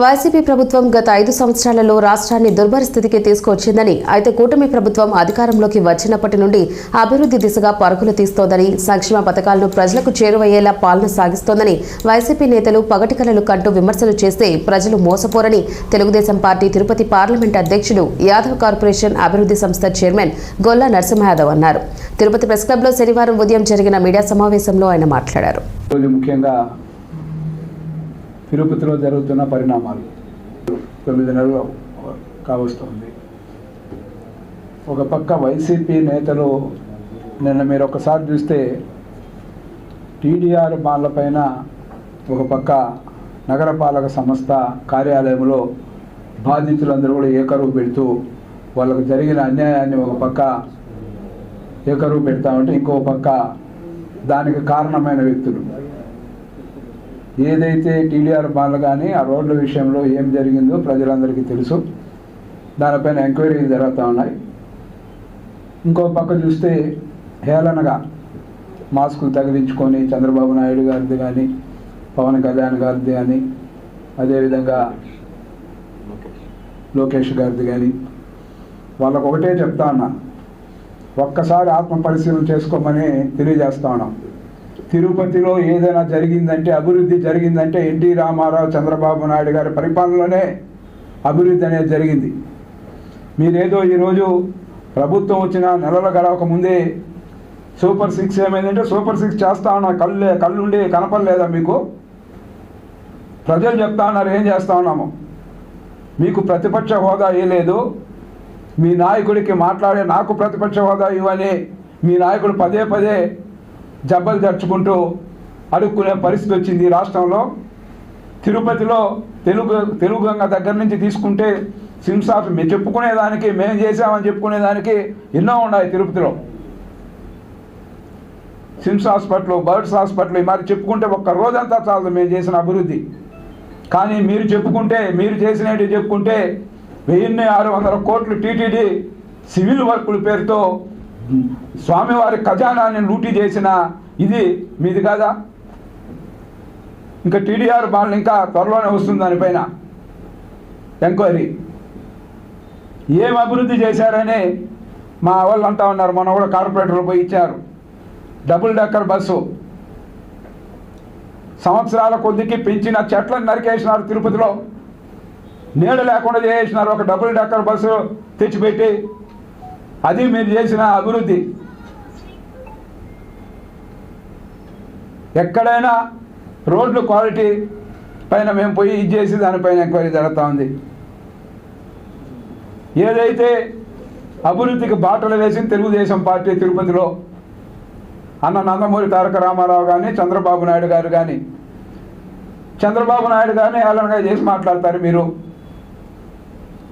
YCP ప్రభుత్వం గత ఐదు సంవత్సరాలలో రాష్ట్రాన్ని దుర్భర స్థితికి తీసుకొచ్చిందని అయితే కూటమి ప్రభుత్వం అధికారంలోకి వచ్చినప్పటి నుండి అభివృద్ధి దిశగా పరుగులు తీస్తోందని సంక్షేమ పథకాలను ప్రజలకు చేరువయ్యేలా పాలన సాగిస్తోందని వైసీపీ నేతలు పగటి కలలు కంటూ విమర్శలు చేస్తే ప్రజలు మోసపోరని తెలుగుదేశం పార్టీ తిరుపతి పార్లమెంట్ అధ్యక్షుడు యాదవ్ కార్పొరేషన్ అభివృద్ధి సంస్థ చైర్మన్ గొల్లా నరసింహయాదవ్ అన్నారు. తిరుపతి ప్రెస్ క్లబ్లో శనివారం ఉదయం జరిగిన మీడియా సమావేశంలో ఆయన మాట్లాడారు. ముఖ్యంగా తిరుపతిలో జరుగుతున్న పరిణామాలు. తొమ్మిది నెలలు కావస్తుంది. ఒక పక్క వైసీపీ నేతలు నిన్న మీరు ఒకసారి చూస్తే టీడీఆర్ బాన్ల పైన ఒక పక్క నగరపాలక సంస్థ కార్యాలయంలో బాధితులందరూ కూడా ఏకరువు పెడుతూ వాళ్ళకు జరిగిన అన్యాయాన్ని ఒక పక్క ఏకరువు పెడతా ఉంటే ఇంకో పక్క దానికి కారణమైన వ్యక్తులు. ఏదైతే టీడీఆర్ బాన్లు కానీ ఆ రోడ్ల విషయంలో ఏం జరిగిందో ప్రజలందరికీ తెలుసు. దానిపైన ఎంక్వైరీలు జరుగుతూ ఉన్నాయి. ఇంకో పక్క చూస్తే హేళనగా మాస్కులు తగిలించుకొని చంద్రబాబు నాయుడు గారిది కానీ పవన్ కళ్యాణ్ గారిది కానీ అదేవిధంగా లోకేష్ గారిది కానీ వాళ్ళకు ఒకటే చెప్తా ఉన్నా. ఒక్కసారి ఆత్మ పరిశీలన చేసుకోమని తెలియజేస్తా ఉన్నాం. తిరుపతిలో ఏదైనా జరిగిందంటే అభివృద్ధి జరిగిందంటే ఎన్టీ రామారావు చంద్రబాబు నాయుడు గారి పరిపాలనలోనే అభివృద్ధి అనేది జరిగింది. మీరేదో ఈరోజు ప్రభుత్వం వచ్చిన నెలలు గడవక ముందే సూపర్ సిక్స్ ఏమైందంటే సూపర్ సిక్స్ చేస్తా ఉన్నా కళ్ళు కళ్ళుండి కనపడలేదా మీకు? ప్రజలు చెప్తా ఉన్నారు ఏం చేస్తా ఉన్నాము? మీకు ప్రతిపక్ష హోదా ఏ లేదు. మీ నాయకుడికి మాట్లాడే నాకు ప్రతిపక్ష హోదా ఇవ్వని మీ నాయకుడు పదే పదే జబ్బలు జరుచుకుంటూ అడుక్కునే పరిస్థితి వచ్చింది రాష్ట్రంలో. తిరుపతిలో తెలుగు తెలుగు గంగ దగ్గర నుంచి తీసుకుంటే సిమ్స్ ఆఫ్ మేము చెప్పుకునేదానికి మేము చేసామని చెప్పుకునేదానికి ఎన్నో ఉన్నాయి తిరుపతిలో. సిమ్స్ హాస్పిటల్ బర్డ్స్ హాస్పిటల్ మరి చెప్పుకుంటే ఒక్క రోజంతా చాలదు మేము చేసిన అభివృద్ధి. కానీ మీరు చెప్పుకుంటే మీరు చేసినట్టు చెప్పుకుంటే వెయ్యిన్ని ఆరు వందల కోట్లు టీటీడీ సివిల్ వర్కుల పేరుతో స్వామివారి ఖజానాన్ని లూటీ చేసిన ఇది మీది కాదా? ఇంకా టీడీఆర్ బాండ్లు ఇంకా త్వరలోనే వస్తుంది దానిపైన. ఎంక్వైరీ. ఏం అభివృద్ధి చేశారని మా వాళ్ళు అంటా ఉన్నారు. మన కూడా కార్పొరేటర్లు పోయి ఇచ్చారు. Double decker bus. సంవత్సరాల కొద్దికి పెంచిన చెట్లను నరికేసినారు తిరుపతిలో. నీళ్ళు లేకుండా చేసినారు ఒక డబుల్ డెక్కర్ బస్సు తెచ్చిపెట్టి అది మీరు చేసిన అభివృద్ధి. ఎక్కడైనా రోడ్లు క్వాలిటీ పైన మేము పోయి ఇది చేసి దానిపైన ఎంక్వైరీ జరుగుతూ ఉంది. ఏదైతే అభివృద్ధికి బాటలు వేసింది తెలుగుదేశం పార్టీ తిరుపతిలో అన్న నందమూరి తారక రామారావు కానీ చంద్రబాబు నాయుడు గారు కానీ చంద్రబాబు నాయుడు గారిని ఏలనగా చేసి మాట్లాడతారు మీరు?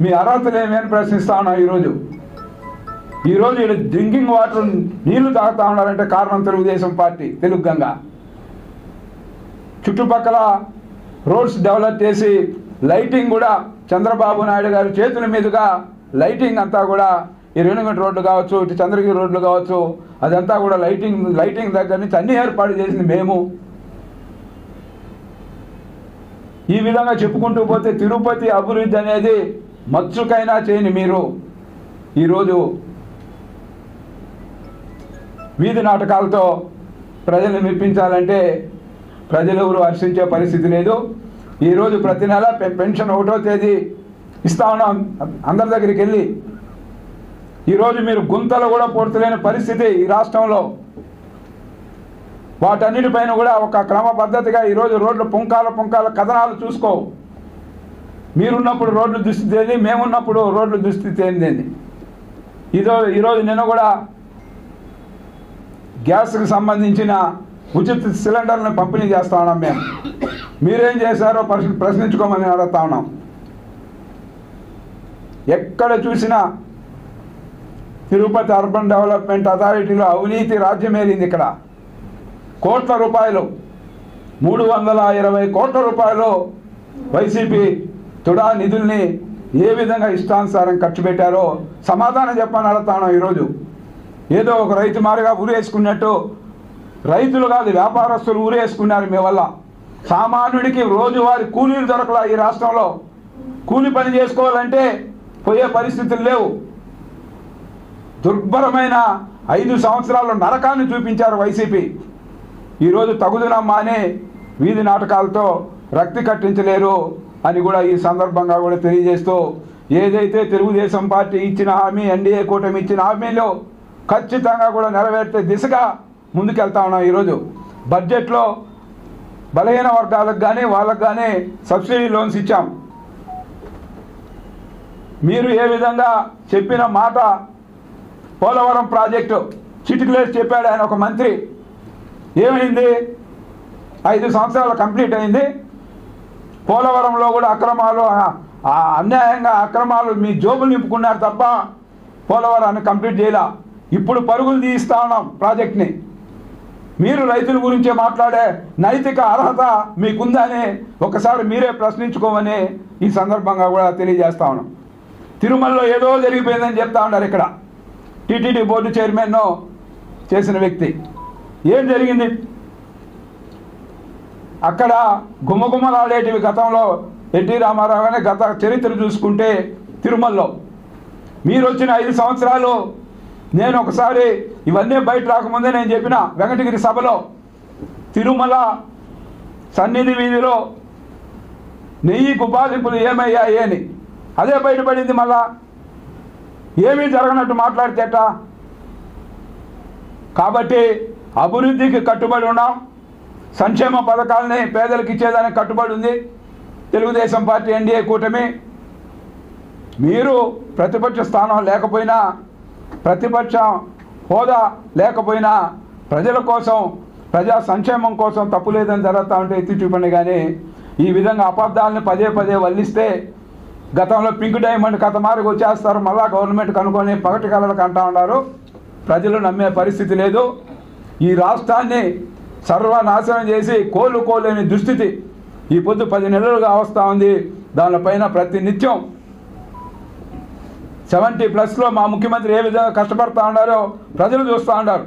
మీ అర్హతలు ఏమేమి ప్రశ్నిస్తా ఉన్నాం ఈరోజు. ఈరోజు వీళ్ళు డ్రింకింగ్ వాటర్ నీళ్ళు తాగుతా ఉన్నారంటే కారణం తెలుగుదేశం పార్టీ తెలుగు గంగ. చుట్టుపక్కల రోడ్స్ డెవలప్ చేసి లైటింగ్ కూడా చంద్రబాబు నాయుడు గారి చేతుల మీదుగా లైటింగ్ అంతా కూడా ఈ రేణుగంట రోడ్లు కావచ్చు ఇటు చంద్రగిరి రోడ్లు కావచ్చు అదంతా కూడా లైటింగ్ లైటింగ్ దగ్గర నుంచి అన్ని ఏర్పాటు చేసింది మేము. ఈ విధంగా చెప్పుకుంటూ పోతే తిరుపతి అభివృద్ధి అనేది మచ్చుకైనా చేయని మీరు. ఈరోజు వీధి నాటకాలతో ప్రజల్ని మెప్పించాలంటే ప్రజలు ఎవరు హర్షించే పరిస్థితి లేదు. ఈరోజు ప్రతి నెల పె- పెన్షన్ ఒకటో తేదీ ఇస్తా ఉన్నాం. అందరి దగ్గరికి వెళ్ళి. ఈరోజు మీరు గుంతలు కూడా పూర్తలేని పరిస్థితి ఈ రాష్ట్రంలో. వాటన్నిటిపైన కూడా ఒక క్రమ పద్ధతిగా ఈరోజు రోడ్లు పుంకాల పుంకాల కథనాలు చూసుకో. మీరున్నప్పుడు రోడ్లు దుస్థితి ఏంది మేమున్నప్పుడు రోడ్లు దుస్థితి ఏంది ఇదో ఈరోజు నిన్న కూడా గ్యాస్కి సంబంధించిన ఉచిత సిలిండర్లను పంపిణీ చేస్తా ఉన్నాం మేము. మీరేం చేశారో ప్రశ్న ప్రశ్నించుకోమని అడుగుతా ఉన్నాం. ఎక్కడ చూసినా తిరుపతి అర్బన్ డెవలప్మెంట్ అథారిటీలో అవినీతి రాజ్యమేరింది ఇక్కడ. కోట్ల రూపాయలు మూడు వందల ఇరవై కోట్ల రూపాయలు వైసీపీ తుడా నిధుల్ని ఏ విధంగా ఇష్టానుసారం ఖర్చు పెట్టారో సమాధానం చెప్పని అడుగుతాను ఈరోజు. ఏదో ఒక రైతు మారిగా ఊరేసుకున్నట్టు. రైతులు కాదు వ్యాపారస్తులు ఊరేసుకున్నారు మీ వల్ల. సామాన్యుడికి రోజువారి కూలీలు దొరకలా ఈ రాష్ట్రంలో. కూలి పని చేసుకోవాలంటే పోయే పరిస్థితులు లేవు. దుర్భరమైన ఐదు సంవత్సరాల నరకాన్ని చూపించారు వైసీపీ. ఈరోజు తగుదునమ్మా అనే వీధి నాటకాలతో రక్తి కట్టించలేరు అని కూడా ఈ సందర్భంగా కూడా తెలియజేస్తూ ఏదైతే తెలుగుదేశం పార్టీ ఇచ్చిన హామీ ఎన్డీఏ కూటమి ఇచ్చిన హామీలో ఖచ్చితంగా కూడా నెరవేర్చే దిశగా ముందుకెళ్తా ఉన్నాం ఈరోజు. బడ్జెట్లో బలహీన వర్గాలకు కానీ వాళ్ళకు కానీ సబ్సిడీ లోన్స్ ఇచ్చాం. మీరు ఏ విధంగా చెప్పిన మాట పోలవరం ప్రాజెక్టు చిటికలేసి చెప్పాడు ఆయన ఒక మంత్రి. ఏమైంది? ఐదు సంవత్సరాలు కంప్లీట్ అయింది. పోలవరంలో కూడా అక్రమాలు అన్యాయంగా అక్రమాలు మీ జోబులు నింపుకున్నారు తప్ప పోలవరాన్ని కంప్లీట్ చేయలే. ఇప్పుడు పరుగులు తీయిస్తా ఉన్నాం ప్రాజెక్ట్ని. మీరు రైతుల గురించే మాట్లాడే నైతిక అర్హత మీకుందని ఒకసారి మీరే ప్రశ్నించుకోమని ఈ సందర్భంగా కూడా తెలియజేస్తా ఉన్నాం. తిరుమలలో ఏదో జరిగిపోయిందని చెప్తా ఉన్నారు ఇక్కడ. టీటీడీ బోర్డు చైర్మన్ చేసిన వ్యక్తి. ఏం జరిగింది? అక్కడ గుమ్మగుమ్మలాడేటివి గతంలో ఎన్టీ రామారావు అనే గత చరిత్ర చూసుకుంటే తిరుమలలో. మీరు వచ్చిన ఐదు సంవత్సరాలు నేను ఒకసారి ఇవన్నీ బయట రాకముందే నేను చెప్పిన వెంకటగిరి సభలో తిరుమల సన్నిధి వీధిలో నెయ్యి గుబాలింపులు ఏమయ్యాయి అని. అదే బయటపడింది మళ్ళా. ఏమీ జరగనట్టు మాట్లాడితేట. కాబట్టి అభివృద్ధికి కట్టుబడి ఉన్నాం. సంక్షేమ పథకాలని పేదలకు ఇచ్చేదానికి కట్టుబడి ఉంది. తెలుగుదేశం పార్టీ ఎన్డీఏ కూటమి. మీరు ప్రతిపక్ష స్థానం లేకపోయినా ప్రతిపక్ష హోదా లేకపోయినా ప్రజల కోసం ప్రజా సంక్షేమం కోసం తప్పు లేదని జరుగుతూ ఉంటే ఎత్తి చూపండి కానీ ఈ విధంగా అబద్ధాలను పదే పదే వల్లిస్తే గతంలో పింక్ డైమండ్ కథ మారికి వచ్చేస్తారు మళ్ళా గవర్నమెంట్ కనుక్కొని పగటి కళలకు అంటా ఉన్నారు. ప్రజలు నమ్మే పరిస్థితి లేదు. ఈ రాష్ట్రాన్ని సర్వనాశనం చేసి కోలు కోలేని దుస్థితి ఈ పొద్దు పది నెలలుగా వస్తూ ఉంది. దానిపైన ప్రతి నిత్యం సెవెంటీ ప్లస్లో మా ముఖ్యమంత్రి ఏ విధంగా కష్టపడుతూ ఉన్నారో ప్రజలు చూస్తూ ఉన్నారు.